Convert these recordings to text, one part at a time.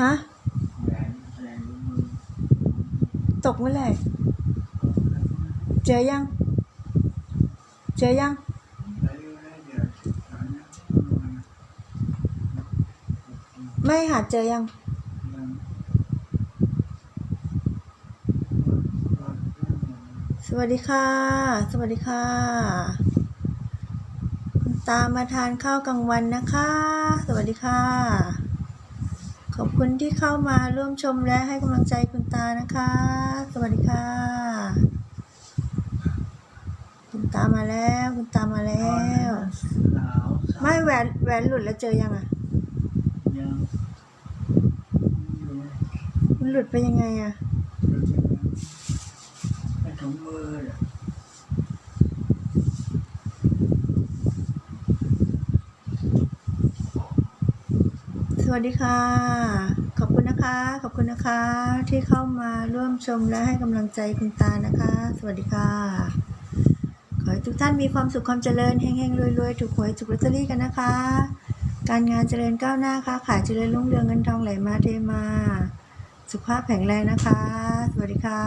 ฮะ ตกเมื่อไหร่ เจอยัง เจอยัง ไม่หาเจอยังยังสวัสดีค่ะ สวัสดีค่ะคุณตามาทานข้าวกลางวันนะคะ สวัสดีค่ะ ขอบคุณที่เข้ามาร่วมชมและให้กำลังใจคุณตานะคะ สวัสดีค่ะ คุณตามาแล้ว คุณตามาแล้ว ไม่แหวนแหวนหลุดแล้วเจอยังอะยังมันหลุดไปยังไงอะไอ้ถุงมือเนี่ย ส วัสดีค่ะ ขอบคุณนะคะ ขอบคุณนะคะ ที่เข้ามาร่วมชมและให้กำลังใจคุณตานะคะ สวัสดีค่ะ ขอให้ทุกท่านมีความสุขความเจริญเฮงๆรวยๆถูกหวยถูกลอตเตอรี่กันนะคะ การงานเจริญก้าวหน้าค่ะขายเจริญรุ่งเรืองเงินทองไหลมาเทมา สุขภาพแข็งแรงนะคะ สวัสดีค่ะ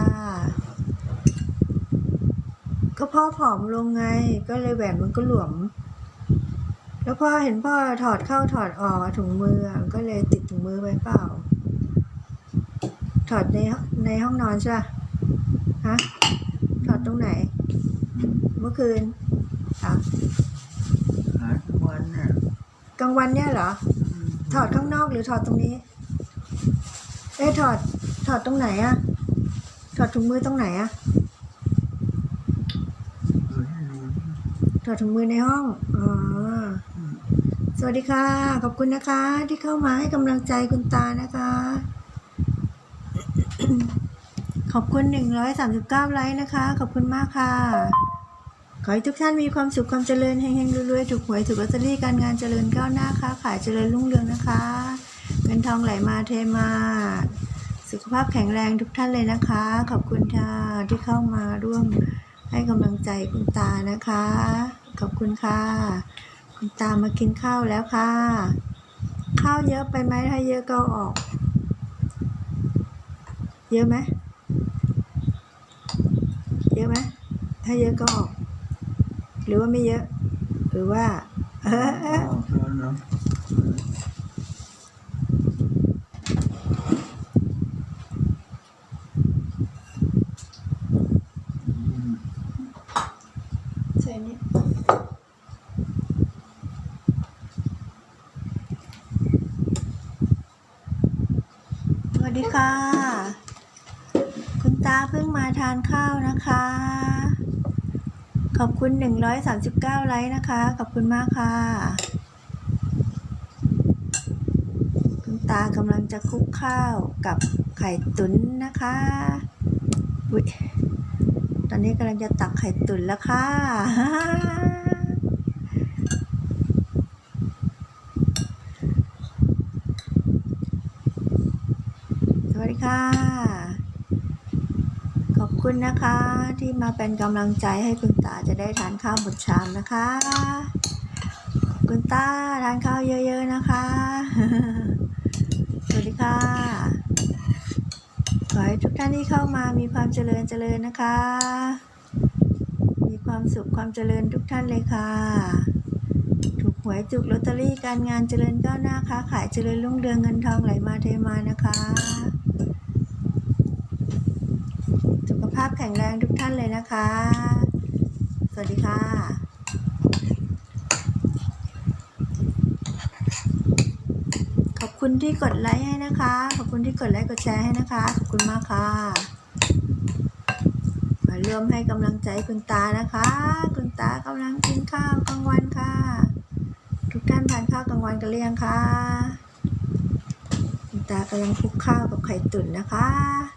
ก็พ่อผอมลงไงก็เลยแหวนมันก็หลวม แล้วพ่อเห็นพ่อถอดเข้าถอดออกถุงมืออะก็เลยติดถุงมือไว้เปล่า ถอดในในห้องนอนใช่ปะฮะถอดตรงไหน เมื่อคืนอะหาทุกวันเนี่ยกลางวันเนี่ยเหรอ ถอดข้างนอกหรือถอดตรงนี้เอ้ยถอดถอดตรงไหนอะถอดถุงมือตรงไหนอะเออให้รู้ถอดถุงมือในห้อง อ๋อ สวัสดีค่ะ ขอบคุณนะคะ ที่เข้ามาให้กำลังใจคุณตานะคะ ขอบคุณ 139 ไลค์นะคะ ขอบคุณมากค่ะ ขอให้ทุกท่านมีความสุขความเจริญเฮงๆรวยๆถูกหวยถูกลอตเตอรี่การงานเจริญก้าวหน้าค้าขายเจริญรุ่งเรืองนะคะเงินทองไหลมาเทมา สุขภาพแข็งแรงทุกท่านเลยนะคะ ขอบคุณค่ะที่เข้ามาร่วมให้กำลังใจคุณตานะคะ ขอบคุณค่ะ คุณตามากินข้าวแล้วค่ะ ข้าวเยอะไปไหมถ้าเยอะก็อออก เยอะไหมเยอะไหมถ้าเยอะก็ออก หรือว่าไม่เยอะ หรือว่า เออเออ ออกแล้วเนาะ ใส่นี่สวัส ดีค่ะ คุณตาเพิ่งมาทานข้าวนะคะ ขอบคุณ 139 ไลค์นะคะ ขอบคุณมากค่ะ คุณตากำลังจะคลุกข้าวกับไข่ตุ๋นนะคะอุ๊ยตอนนี้กำลังจะตักไข่ตุ๋นแล้วค่ะ วัสดีค่ะ ขอบคุณนะคะที่มาเป็นกำลังใจให้คุณตาจะได้ทานข้าวหมดชามนะคะ ขอบคุณตาทานข้าวเยอะ ๆนะคะ สวัสดีค่ะ ขอให้ทุกท่านที่เข้ามามีความเจริญเจริญนะคะ มีความสุขความเจริญทุกท่านเลยค่ะถูกหวยจุกลอตเตอรี่การงานเจริญก้าวหน้าค้าขายเจริญรุ่งเรืองเงินทองไหลมาเทมานะคะ สุขภาพแข็งแรงทุกท่านเลยนะคะ สวัสดีค่ะขอบคุณที่กดไลค์ให้นะคะ ขอบคุณที่กดไลค์กดแชร์ให้นะคะ ขอบคุณมากค่ะ มาร่วมให้กำลังใจคุณตานะคะ คุณตากำลังกินข้าวกลางวันค่ะ ทุกท่านทานข้าวกลางวันกันหรือยังคะ คุณตากำลังคลุกข้าวกับไข่ตุ๋นนะคะ